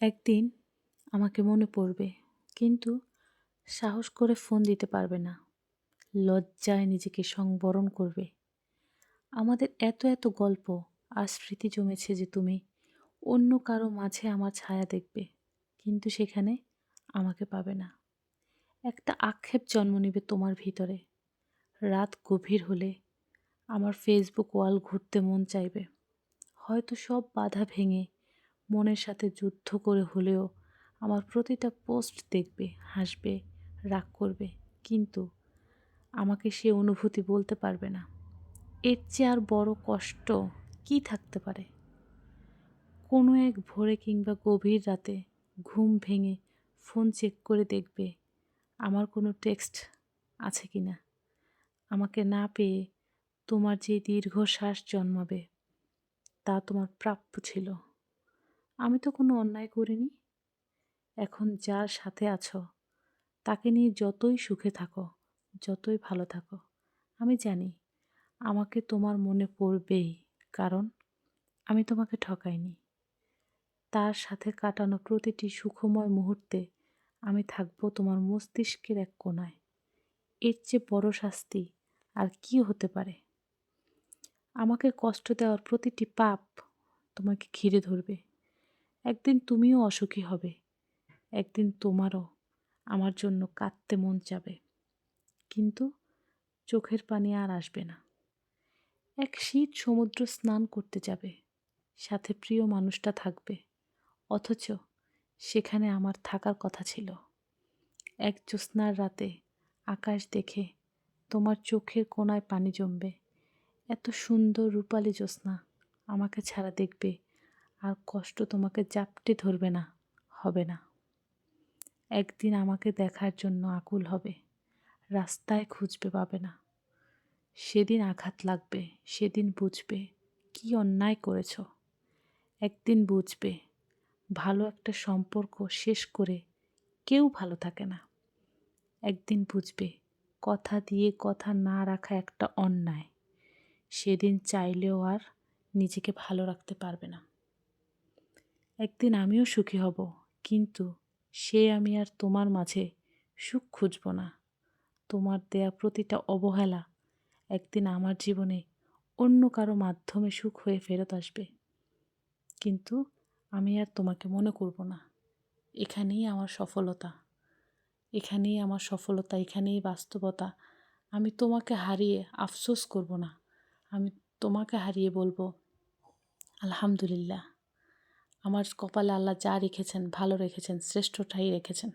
একদিন আমাকে মনে পড়বে, কিন্তু সাহস করে ফোন দিতে পারবে না। লজ্জায় নিজেকে সংবরণ করবে। আমাদের এত এত গল্প আর স্মৃতি জমেছে যে তুমি অন্য কারও মাঝে আমার ছায়া দেখবে, কিন্তু সেখানে আমাকে পাবে না। একটা আক্ষেপ জন্ম নেবে তোমার ভিতরে। রাত গভীর হলে আমার ফেসবুক ওয়াল ঘুরতে মন চাইবে। হয়তো সব বাধা ভেঙে মনের সাথে যুদ্ধ করে হলেও আমার প্রতিটা পোস্ট দেখবে, হাসবে, রাগ করবে। কিন্তু আমাকে সে অনুভূতি বলতে পারবে না। এর চেয়ে আর বড় কষ্ট কি থাকতে পারে? কোনো এক ভোরে কিংবা গভীর রাতে ঘুম ভেঙে ফোন চেক করে দেখবে, আমার কোনো টেক্সট আছে কি না আমাকে না পেয়ে তোমার যে দীর্ঘশ্বাস জন্মাবে, তা তোমার প্রাপ্য ছিল। আমি তো কোনো অন্যায় করিনি। এখন যার সাথে আছো, তাকে নিয়ে যতই সুখে থাকো, যতই ভালো থাকো, আমি জানি আমাকে তোমার মনে পড়বেই, কারণ আমি তোমাকে ঠকাইনি। তার সাথে কাটানো প্রতিটি সুখময় মুহূর্তে আমি থাকব তোমার মস্তিষ্কের এক কোনায় এর চেয়ে বড় শাস্তি আর কি হতে পারে? আমাকে কষ্ট দেওয়ার প্রতিটি পাপ তোমাকে ঘিরে ধরবে। একদিন তুমিও অসুখী হবে। একদিন তোমারও। আমার জন্য কাঁদতে মন চাবে। কিন্তু চোখের পানি আর আসবে না। এক শীত সমুদ্র স্নান করতে যাবে। সাথে প্রিয় মানুষটা থাকবে। অথচ সেখানে আমার থাকার কথা ছিল। এক জ্যোৎস্নার রাতে আকাশ দেখে তোমার চোখের কোনায় পানি জমবে। এত সুন্দর রূপালি জ্যোৎস্না আমাকে ছাড়া দেখবে আর কষ্ট তোমাকে জাপটে ধরবে না, হবে না। একদিন আমাকে দেখার জন্য আকুল হবে, রাস্তায় খুঁজবে পাবে না। সেদিন আঘাত লাগবে, সেদিন বুঝবে কি অন্যায় করেছ। একদিন বুঝবে, ভালো একটা সম্পর্ক শেষ করে কেউ ভালো থাকে না। একদিন বুঝবে, কথা দিয়ে কথা না রাখা একটা অন্যায়। সেদিন চাইলেও আর নিজেকে ভালো রাখতে পারবে না। একদিন আমিও সুখী হব, কিন্তু সে আমি আর তোমার মাঝে সুখ খুঁজব না। তোমার দেয়া প্রতিটা অবহেলা একদিন আমার জীবনে অন্য কারও মাধ্যমে সুখ হয়ে ফেরত আসবে। কিন্তু আমি আর তোমাকে মনে করব না। এখানেই আমার সফলতা। এখানেই আমার সফলতা, এখানেই বাস্তবতা। আমি তোমাকে হারিয়ে আফসোস করব না। আমি তোমাকে হারিয়ে বলব, আলহামদুলিল্লাহ। আমার কপালে আল্লাহ যা রেখেছেন ভালো রেখেছেন শ্রেষ্ঠটাই রেখেছেন।